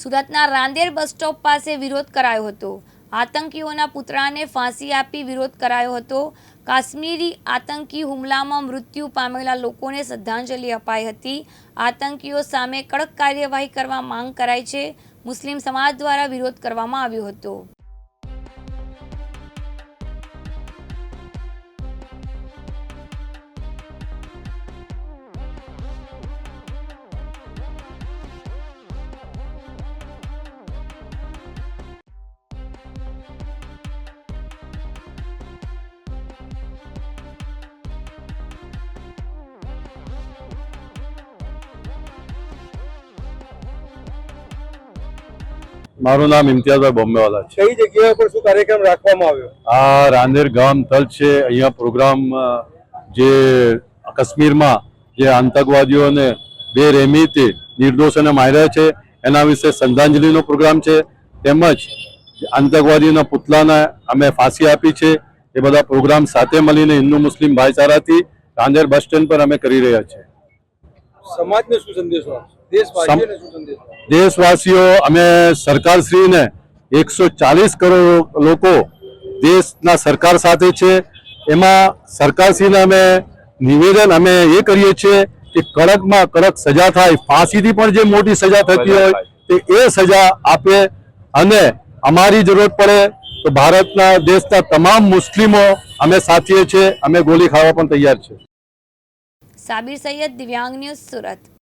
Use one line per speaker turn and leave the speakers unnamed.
સુરતના Rander bus stop પાસે વિરોધ કરાયો હતો. આતંકીઓના પુતળાને ફાંસી આપી વિરોધ કરાયો હતો. કાશ્મીરી આતંકી હુમલામાં મૃત્યુ પામેલા લોકોને શ્રદ્ધાંજલિ અપાઈ હતી. આતંકીઓ સામે કડક કાર્યવાહી કરવા માંગ કરાઈ છે. મુસ્લિમ સમાજ દ્વારા વિરોધ કરવામાં આવ્યો હતો.
મારું નામ ઇમ્તિયાઝભાઈ બોમ્બેવાલા છે.
કઈ જગ્યા પર શું કાર્યક્રમ રાખવામાં આવ્યો?
આ રાંદેર ગામ તલ છે. અહીંયા પ્રોગ્રામ જે કાશ્મીરમાં જે આતંકવાદીઓને બે બેરહેમીથી નિર્દોષોને માર્યા છે એના વિશે શ્રદ્ધાંજલિનો પ્રોગ્રામ છે. તેમજ આતંકવાદીઓના પુતલાને અમે ફાંસી આપી છે. એ બધા પ્રોગ્રામ સાથે મળીને હિન્દુ મુસ્લિમ ભાઈચારાથી રાંદેર બસ સ્ટેન્ડ પર અમે કરી રહ્યા છીએ.
સમાજને શું સંદેશો આપશો?
દેશવાસીઓ. અમે સરકારશ્રીને એકસો ચાલીસ કરોડ લોકો દેશના સરકાર સાથે છે. એમાં સરકારશ્રીને અમે નિવેદન અમે એ કરીએ છીએ કે કડકમાં કડક સજા થાય. ફાંસીથી પણ જે મોટી સજા થતી હોય તે એ સજા આપે અને અમારી જરૂરત પડે તો ભારતના દેશના તમામ મુસ્લિમો અમે સાથીએ છીએ. અમે ગોળી ખાવા પણ તૈયાર છે
સાબિર સૈયદ દિવ્યાંગ ન્યૂઝ સુરત.